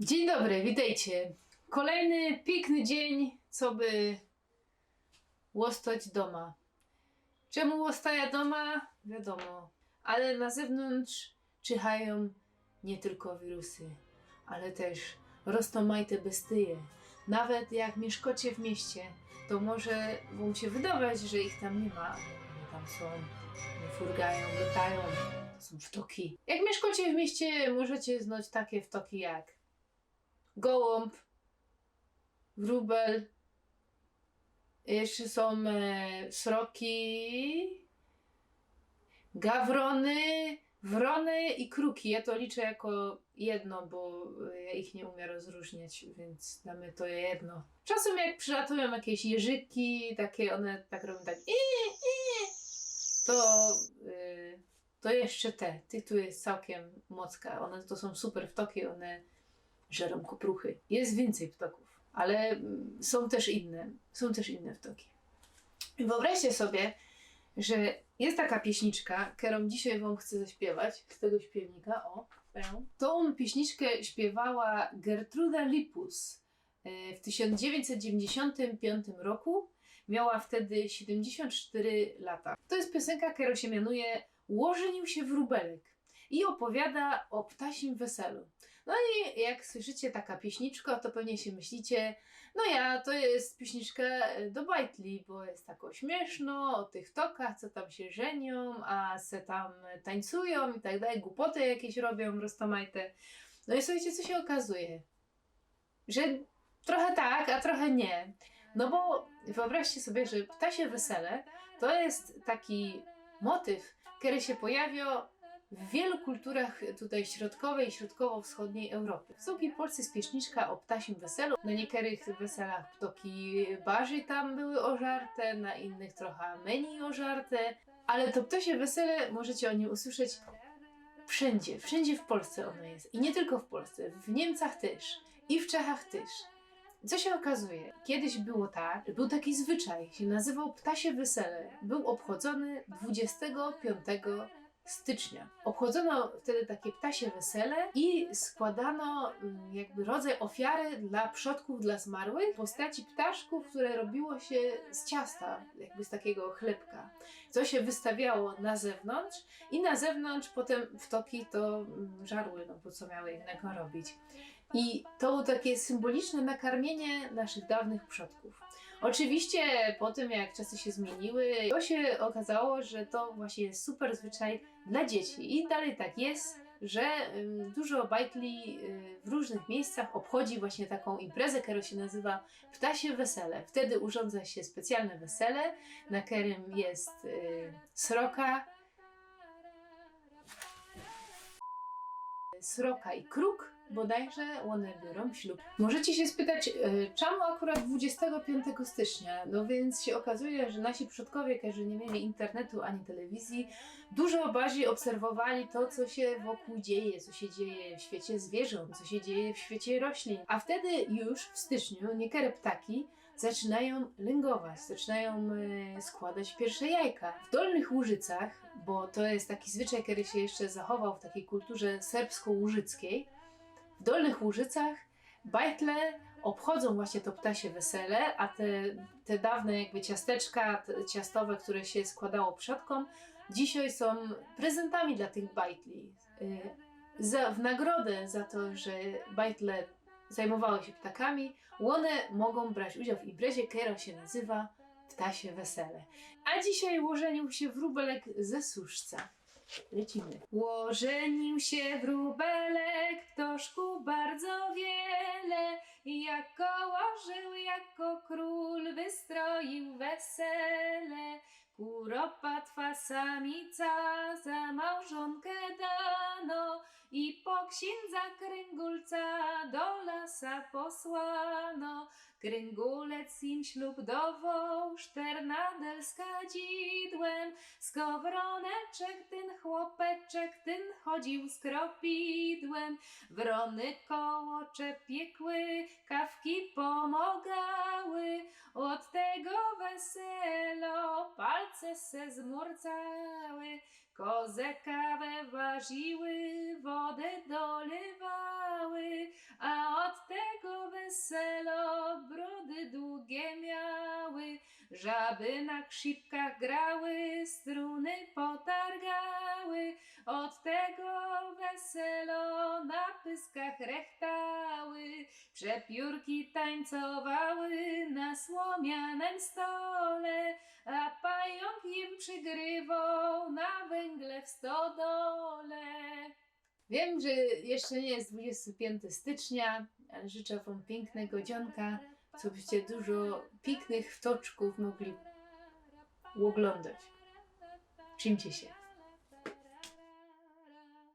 Dzień dobry, witajcie. Kolejny piękny dzień, co by łostać doma. Czemu łostaja doma? Wiadomo, ale na zewnątrz czyhają nie tylko wirusy, ale też roztomajte bestie. Nawet jak mieszkacie w mieście, to może wam się wydawać, że ich tam nie ma, tam są, furgają, latają, to są wtoki. Jak mieszkacie w mieście, możecie znać takie wtoki jak gołąb, wróbel, jeszcze są e, sroki, gawrony, wrony i kruki. Ja to liczę jako jedno, bo e, ja ich nie umiem rozróżniać, więc damy to jedno. Czasem jak przylatują jakieś jeżyki, takie one tak robią tak i, i, to, y, to jeszcze te. Tych tu jest całkiem mocka. One to są super wtoki, one żerą kopruchy. Jest więcej ptoków, ale mm, są też inne. Są też inne wtoki. I Wyobraźcie sobie, że jest taka pieśniczka, którą dzisiaj wam chcę zaśpiewać z tego śpiewnika, o. Tą pieśniczkę śpiewała Gertruda Lipus e, w 1995 roku. Miała wtedy 74 lata. To jest piosenka, która się mianuje Łożenił się wróbelek i opowiada o ptasim weselu. No i jak słyszycie taka pieśniczka, to pewnie się myślicie, no ja, to jest pieśniczka e, do bajtli, bo jest tak śmieszno o tych tokach, co tam się żenią, a se tam tańcują i tak dalej, głupoty jakieś robią, roztomajte. No i słuchajcie, co się okazuje? Że trochę tak, a trochę nie. No bo wyobraźcie sobie, że ptasie wesele to jest taki motyw, który się pojawia w wielu kulturach tutaj środkowej i środkowo-wschodniej Europy. W Suki Polsce jest pieśniczka o ptasim weselu. Na niektórych weselach ptoki barzy tam były ożarte, na innych trochę mniej ożarte, ale to ptasie wesele możecie o nim usłyszeć wszędzie, wszędzie w Polsce ono jest. I nie tylko w Polsce, w Niemcach też i w Czechach też. Co się okazuje? Kiedyś było tak, był taki zwyczaj, się nazywał Ptasie Wesele. Był obchodzony 25 stycznia. Obchodzono wtedy takie ptasie wesele i składano mm, jakby rodzaj ofiary dla przodków, dla zmarłych w postaci ptaszków, które robiło się z ciasta, jakby z takiego chlebka. Co się wystawiało na zewnątrz i na zewnątrz potem wtoki to mm, żarły, no bo co miały innego robić. I to było takie symboliczne nakarmienie naszych dawnych przodków. Oczywiście po tym, jak czasy się zmieniły, to się okazało, że to właśnie jest super zwyczaj dla dzieci. I dalej tak jest, że dużo bajtli y, w różnych miejscach obchodzi właśnie taką imprezę, która się nazywa Ptasie Wesele. Wtedy urządza się specjalne wesele, na którym jest y, sroka, sroka i kruk, bodajże one biorą ślub. Możecie się spytać, e, czemu akurat 25 stycznia? No więc się okazuje, że nasi przodkowie, którzy nie mieli internetu ani telewizji, dużo bardziej obserwowali to, co się wokół dzieje, co się dzieje w świecie zwierząt, co się dzieje w świecie roślin. A wtedy już w styczniu niektóre ptaki zaczynają lęgować, zaczynają e, składać pierwsze jajka. W Dolnych Łużycach, bo to jest taki zwyczaj, który się jeszcze zachował w takiej kulturze serbsko-łużyckiej, w Dolnych Łużycach bajtle obchodzą właśnie to ptasie wesele, a te, te dawne jakby ciasteczka te ciastowe, które się składało przodkom, dzisiaj są prezentami dla tych bajtli. Y, Za, w nagrodę za to, że bajtle zajmowały się ptakami, one mogą brać udział w imprezie, która się nazywa Ptasie Wesele. A dzisiaj ułożenił się wróbelek ze Suszca. Lecimy. Łożenił się wróbelek, wesele. Kuropatwa samica za małżonkę dano i po księdza kręgulca do lasa posłano. Kręgulec im ślub dowoł, szternadel z kadzidłem, skowroneczek ten chłopeczek, ten chodził z kropidłem. Wrony kołocze piekły, kawki pomagały, od tego weselo palce se zmurcały. Kozę kawę ważyły, wodę dolewały, a od tego weselo brody długie miały. Żaby na krzypkach grały, struny potargały, od tego weselo na pyskach rechtały. Przepiórki tańcowały na słomianym stole, a pająk im przygrywał na węgle w stodole. Wiem, że jeszcze nie jest 25 stycznia, ale życzę Wam pięknego dzionka, co byście dużo pięknych wtoczków mogli oglądać. Czymcie się.